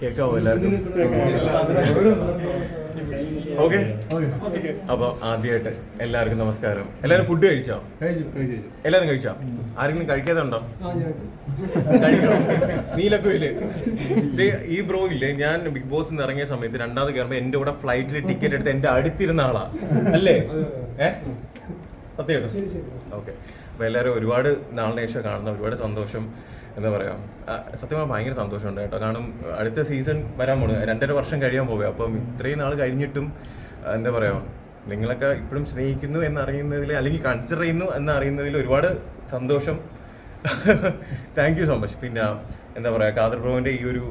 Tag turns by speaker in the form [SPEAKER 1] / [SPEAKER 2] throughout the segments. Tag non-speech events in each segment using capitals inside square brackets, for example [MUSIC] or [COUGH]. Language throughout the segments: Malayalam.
[SPEAKER 1] കേൾക്കാവോ എല്ലാവർക്കും? ഓക്കെ. അപ്പൊ ആദ്യമായിട്ട് എല്ലാവർക്കും നമസ്കാരം. എല്ലാവരും ഫുഡ് കഴിച്ചോ? എല്ലാരും കഴിച്ചോ? ആരെങ്കിലും കഴിക്കാതെ ഉണ്ടോ കഴിക്കണം? നീലൊക്കെ ഇല്ലേ ദേ, ഈ ബ്രോ ഇല്ലേ ഞാൻ ബിഗ് ബോസ് നിന്ന് ഇറങ്ങിയ സമയത്ത് രണ്ടാമത് കയറുമ്പോ എന്റെ കൂടെ ഫ്ലൈറ്റിൽ ടിക്കറ്റ് എടുത്ത് എന്റെ അടുത്തിരുന്ന ആളാ. അല്ലേ? ഏ? സത്യമായിട്ടും. ഓക്കെ. അപ്പോൾ എല്ലാവരും ഒരുപാട് നാളിന് ശേഷം കാണുന്ന ഒരുപാട് സന്തോഷം എന്താ പറയുക സത്യമായി ഭയങ്കര സന്തോഷമുണ്ട് കേട്ടോ. കാരണം അടുത്ത സീസൺ വരാൻ പോണു. രണ്ടര വർഷം കഴിയാൻ പോകുക അപ്പം ഇത്രയും നാൾ കഴിഞ്ഞിട്ടും എന്താ പറയുക നിങ്ങളൊക്കെ ഇപ്പോഴും സ്നേഹിക്കുന്നു എന്നറിയുന്നതിൽ അല്ലെങ്കിൽ കൺസിഡർ ചെയ്യുന്നു എന്നറിയുന്നതിൽ ഒരുപാട് സന്തോഷം. താങ്ക് യു സോ മച്ച് പിന്നെ എന്താ പറയുക കാദർ ബ്രോവിന്റെ ഈ ഒരു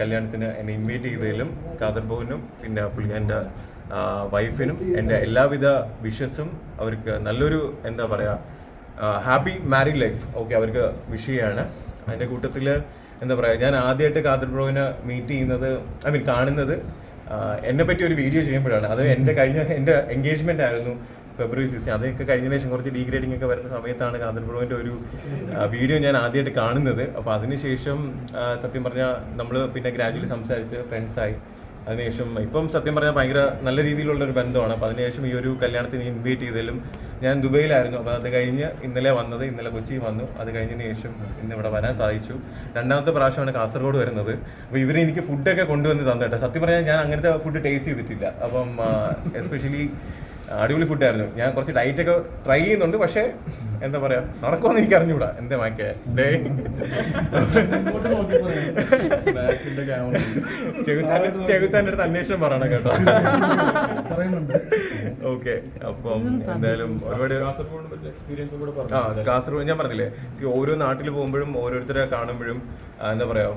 [SPEAKER 1] കല്യാണത്തിന് എന്നെ ഇൻവൈറ്റ് ചെയ്തതിലും കാദർ ബ്രോവിനും പിന്നെ പുള്ളി എന്റെ വൈഫിനും എന്റെ എല്ലാവിധ വിഷസും അവർക്ക് നല്ലൊരു എന്താ പറയുക ഹാപ്പി മാരീഡ് ലൈഫ് ഓക്കെ അവർക്ക് വിഷ് ചെയ്യാണ്. അതിന്റെ കൂട്ടത്തിൽ എന്താ പറയുക ഞാൻ ആദ്യമായിട്ട് കാദർ ബ്രോവിനെ മീറ്റ് ചെയ്യുന്നത് ഐ മീൻ കാണുന്നത് എന്നെ പറ്റി ഒരു വീഡിയോ ചെയ്യുമ്പോഴാണ്. അത് എന്റെ കഴിഞ്ഞ എന്റെ എൻഗേജ്മെന്റ് ആയിരുന്നു ഫെബ്രുവരി സിക്സ്റ്റീൻ അതൊക്കെ കഴിഞ്ഞ ശേഷം കുറച്ച് ഡീഗ്രേഡിംഗ് ഒക്കെ വരുന്ന സമയത്താണ് കാദർ ബ്രോവിന്റെ ഒരു വീഡിയോ ഞാൻ ആദ്യമായിട്ട് കാണുന്നത്. അപ്പോൾ അതിനുശേഷം ശേഷം സത്യം പറഞ്ഞാൽ നമ്മൾ പിന്നെ ഗ്രാജുവലി സംസാരിച്ച് ഫ്രണ്ട്സായി അതിനുശേഷം ഇപ്പം സത്യം പറഞ്ഞാൽ ഭയങ്കര നല്ല രീതിയിലുള്ള ഒരു ബന്ധമാണ്. അപ്പോൾ അതിനുശേഷം ഈ ഒരു കല്യാണത്തിന് ഇൻവൈറ്റ് ചെയ്തതിലും ഞാൻ ദുബൈയിലായിരുന്നു. അപ്പോൾ അത് കഴിഞ്ഞ് ഇന്നലെ വന്നത് ഇന്നലെ കൊച്ചി വന്നു. അത് കഴിഞ്ഞതിന് ശേഷം ഇന്ന് ഇവിടെ വരാൻ സാധിച്ചു. രണ്ടാമത്തെ പ്രാവശ്യമാണ് കാസർഗോഡ് വരുന്നത്. അപ്പോൾ ഇവർ എനിക്ക് ഫുഡൊക്കെ കൊണ്ടുവന്ന് തന്നിട്ട് സത്യം പറഞ്ഞാൽ ഞാൻ അങ്ങനത്തെ ഫുഡ് ടേസ്റ്റ് ചെയ്തിട്ടില്ല. അപ്പം എസ്പെഷ്യലി അടിപൊളി ഫുഡായിരുന്നു ഞാൻ കുറച്ച് ഡയറ്റ് ഒക്കെ ട്രൈ ചെയ്യുന്നുണ്ട് പക്ഷേ എന്താ പറയാ നടക്കുമെന്ന് എനിക്ക് അറിഞ്ഞൂടാ. എന്റെ മാക്കേ ഡേ ചെകുത്താന്റെ അടുത്ത് അന്വേഷണം പറയണം കേട്ടോ.
[SPEAKER 2] പറയുന്നുണ്ട്.
[SPEAKER 1] ഓക്കെ. അപ്പം എന്തായാലും ഒരുപാട്
[SPEAKER 3] എക്സ്പീരിയൻസ് കൂടെ
[SPEAKER 1] ആ കാസർഗോഡ് ഞാൻ പറഞ്ഞില്ലേ ഓരോ നാട്ടിൽ പോകുമ്പോഴും ഓരോരുത്തരെ കാണുമ്പോഴും എന്താ പറയാ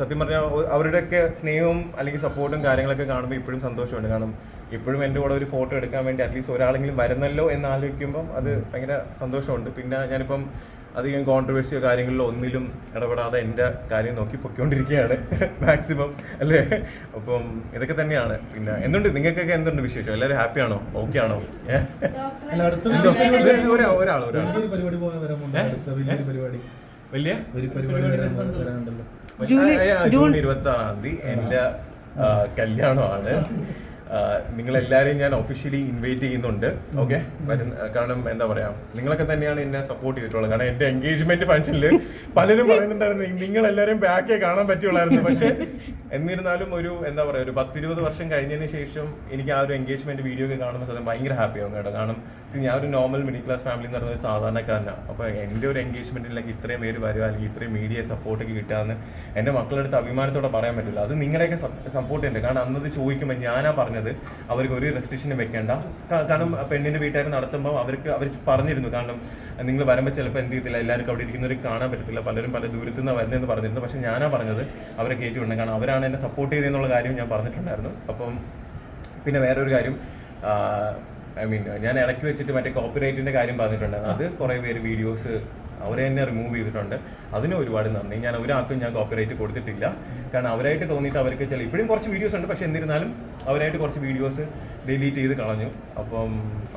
[SPEAKER 1] സത്യം പറഞ്ഞാൽ അവരുടെയൊക്കെ സ്നേഹവും അല്ലെങ്കിൽ സപ്പോർട്ടും കാര്യങ്ങളൊക്കെ കാണുമ്പോൾ ഇപ്പോഴും സന്തോഷമുണ്ട്. കാരണം ഇപ്പോഴും എന്റെ കൂടെ ഒരു ഫോട്ടോ എടുക്കാൻ വേണ്ടി അറ്റ്ലീസ്റ്റ് ഒരാളെങ്കിലും വരുന്നല്ലോ എന്ന് ആലോചിക്കുമ്പം അത് ഭയങ്കര സന്തോഷമുണ്ട്. പിന്നെ ഞാനിപ്പം അധികം കോൺട്രവേഴ്സിയോ കാര്യങ്ങളിലോ ഒന്നിലും ഇടപെടാതെ എന്റെ കാര്യം നോക്കി പൊയ്ക്കൊണ്ടിരിക്കുകയാണ് [LAUGHS] മാക്സിമം അല്ലേ? അപ്പം ഇതൊക്കെ തന്നെയാണ്. പിന്നെ എന്തുണ്ട്? നിങ്ങൾക്കൊക്കെ എന്തുണ്ട് വിശേഷം? എല്ലാവരും ഹാപ്പി ആണോ? ഓക്കെ ആണോ? ഒരാൾ ഒരാൾ
[SPEAKER 2] പരിപാടി പോകാൻ വരാൻ പോകുന്നു അടുത്ത വലിയൊരു പരിപാടി.
[SPEAKER 1] വലിയ?
[SPEAKER 2] ഒരു പരിപാടി വരാൻ വരാനുണ്ടല്ലോ.
[SPEAKER 1] ജൂൺ ഇരുപത്തി ആറാം തീയതി എന്റെ കല്യാണമാണ്. നിങ്ങളെല്ലാവരെയും ഞാൻ ഒഫീഷ്യലി ഇൻവൈറ്റ് ചെയ്യുന്നുണ്ട്. ഓക്കെ വരുന്ന കാരണം എന്താ പറയാ നിങ്ങളൊക്കെ തന്നെയാണ് എന്നെ സപ്പോർട്ട് ചെയ്തിട്ടുള്ളത്. കാരണം എന്റെ എൻഗേജ്മെന്റ് ഫംഗ്ഷനിൽ പലരും പറയുന്നുണ്ടായിരുന്നു നിങ്ങൾ നിങ്ങളെല്ലാവരും ബാക്കേ കാണാൻ പറ്റുള്ളായിരുന്നു പക്ഷെ എന്നിരുന്നാലും ഒരു എന്താ പറയാ ഒരു പത്തിരുപത് വർഷം കഴിഞ്ഞതിന് ശേഷം എനിക്ക് ആ ഒരു എൻഗേജ്മെന്റ് വീഡിയോ ഒക്കെ കാണുമ്പോൾ സത്യം ഭയങ്കര ഹാപ്പി ആവും കേട്ടോ. കാരണം ഞാൻ ഒരു നോർമൽ മിഡിൽ ക്ലാസ് ഫാമിലി എന്ന് പറയുന്ന ഒരു സാധാരണക്കാരനാണ് അപ്പോൾ എന്റെ ഒരു എൻഗേജ്മെന്റിലേക്ക് ഇത്രയും പേര് വരുക അല്ലെങ്കിൽ ഇത്രയും മീഡിയ സപ്പോർട്ടൊക്കെ കിട്ടാമെന്ന് എന്റെ മക്കളുടെ അടുത്ത് അഭിമാനത്തോടെ പറയാൻ പറ്റില്ല. അത് നിങ്ങളുടെയൊക്കെ സപ്പോർട്ട് ഉണ്ട് കാരണം അന്നത് ചോദിക്കുമ്പോൾ ഞാനാ പറഞ്ഞത്. അവർക്ക് ഒരു റെസ്ട്രിക്ഷനും വെക്കേണ്ട. കാരണം പെണ്ണിന്റെ വീട്ടുകാർ നടത്തുമ്പോൾ അവർക്ക് അവർ പറഞ്ഞിരുന്നു. കാരണം നിങ്ങൾ വരുമ്പോൾ ചിലപ്പോൾ എന്ത് ചെയ്തില്ല എല്ലാവർക്കും അവിടെ ഇരിക്കുന്നവർക്ക് കാണാൻ പറ്റത്തില്ല. പലരും പല ദൂരത്തു നിന്ന് വരുന്നതെന്ന് പറഞ്ഞിരുന്നു. പക്ഷേ ഞാനാ പറഞ്ഞത് അവരെ കയറ്റിവിടണം കാരണം അവരാണ് എന്നെ സപ്പോർട്ട് ചെയ്തതെന്നുള്ള കാര്യം ഞാൻ പറഞ്ഞിട്ടുണ്ടായിരുന്നു. അപ്പം പിന്നെ വേറൊരു കാര്യം ഐ മീൻ ഞാൻ ഇടയ്ക്ക് വെച്ചിട്ട് മറ്റേ കോപ്പിറൈറ്റിന്റെ കാര്യം പറഞ്ഞിട്ടുണ്ടായിരുന്നു. അത് കുറേ പേര് വീഡിയോസ് അവരെ തന്നെ റിമൂവ് ചെയ്തിട്ടുണ്ട്. അതിന് ഒരുപാട് നന്ദി. ഞാൻ ഒരാൾക്കും ഞാൻ കോപ്പിറൈറ്റ് കൊടുത്തിട്ടില്ല. കാരണം അവരായിട്ട് തോന്നിയിട്ട് അവർക്ക് ചില ഇപ്പോഴും കുറച്ച് വീഡിയോസ് ഉണ്ട്. പക്ഷെ എന്നിരുന്നാലും അവരായിട്ട് കുറച്ച് വീഡിയോസ് ഡിലീറ്റ് ചെയ്ത് കളഞ്ഞു. അപ്പം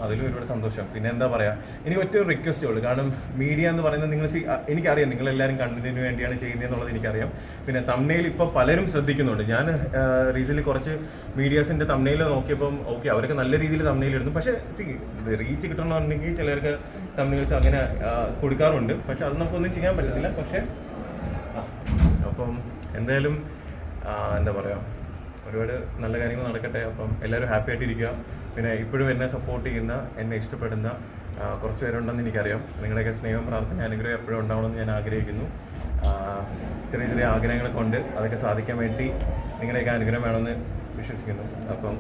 [SPEAKER 1] അതിലും ഒരുപാട് സന്തോഷം. പിന്നെ എന്താ പറയാ എനിക്ക് ഒറ്റ റിക്വസ്റ്റേ ഉള്ളൂ. കാരണം മീഡിയ എന്ന് പറയുന്നത് നിങ്ങൾ എനിക്കറിയാം എനിക്കറിയാം നിങ്ങളെല്ലാവരും കണ്ടന്റിന് വേണ്ടിയാണ് ചെയ്യുന്നത് എന്നുള്ളത് എനിക്കറിയാം. പിന്നെ തമ്മയിൽ ഇപ്പോൾ പലരും ശ്രദ്ധിക്കുന്നുണ്ട്. ഞാൻ റീസെന്റ് കുറച്ച് മീഡിയാസിന്റെ തമ്മയിൽ നോക്കിയപ്പോൾ ഓക്കെ അവരൊക്കെ നല്ല രീതിയിൽ ഇടുന്നു. പക്ഷേ സി റീച്ച് കിട്ടണമെന്നുണ്ടെങ്കിൽ ചിലർക്ക് തമ്മനയിൽസ് അങ്ങനെ കൊടുക്കാറുണ്ട്. പക്ഷെ അത് നമുക്കൊന്നും ചെയ്യാൻ പറ്റത്തില്ല. പക്ഷേ അപ്പം എന്തായാലും എന്താ പറയാ ഒരുപാട് നല്ല കാര്യങ്ങൾ നടക്കട്ടെ. അപ്പം എല്ലാവരും ഹാപ്പി ആയിട്ടിരിക്കുക. പിന്നെ ഇപ്പോഴും എന്നെ സപ്പോർട്ട് ചെയ്യുന്ന എന്നെ ഇഷ്ടപ്പെടുന്ന കുറച്ച് പേരുണ്ടെന്ന് എനിക്കറിയാം. നിങ്ങളുടെയൊക്കെ സ്നേഹം പ്രാർത്ഥന അനുഗ്രഹം എപ്പോഴും ഉണ്ടാവണമെന്ന് ഞാൻ ആഗ്രഹിക്കുന്നു. ചെറിയ ചെറിയ ആഗ്രഹങ്ങളൊക്കെ കൊണ്ട് അതൊക്കെ സാധിക്കാൻ വേണ്ടി നിങ്ങളുടെയൊക്കെ അനുഗ്രഹം വേണമെന്ന് വിശ്വസിക്കുന്നു. അപ്പം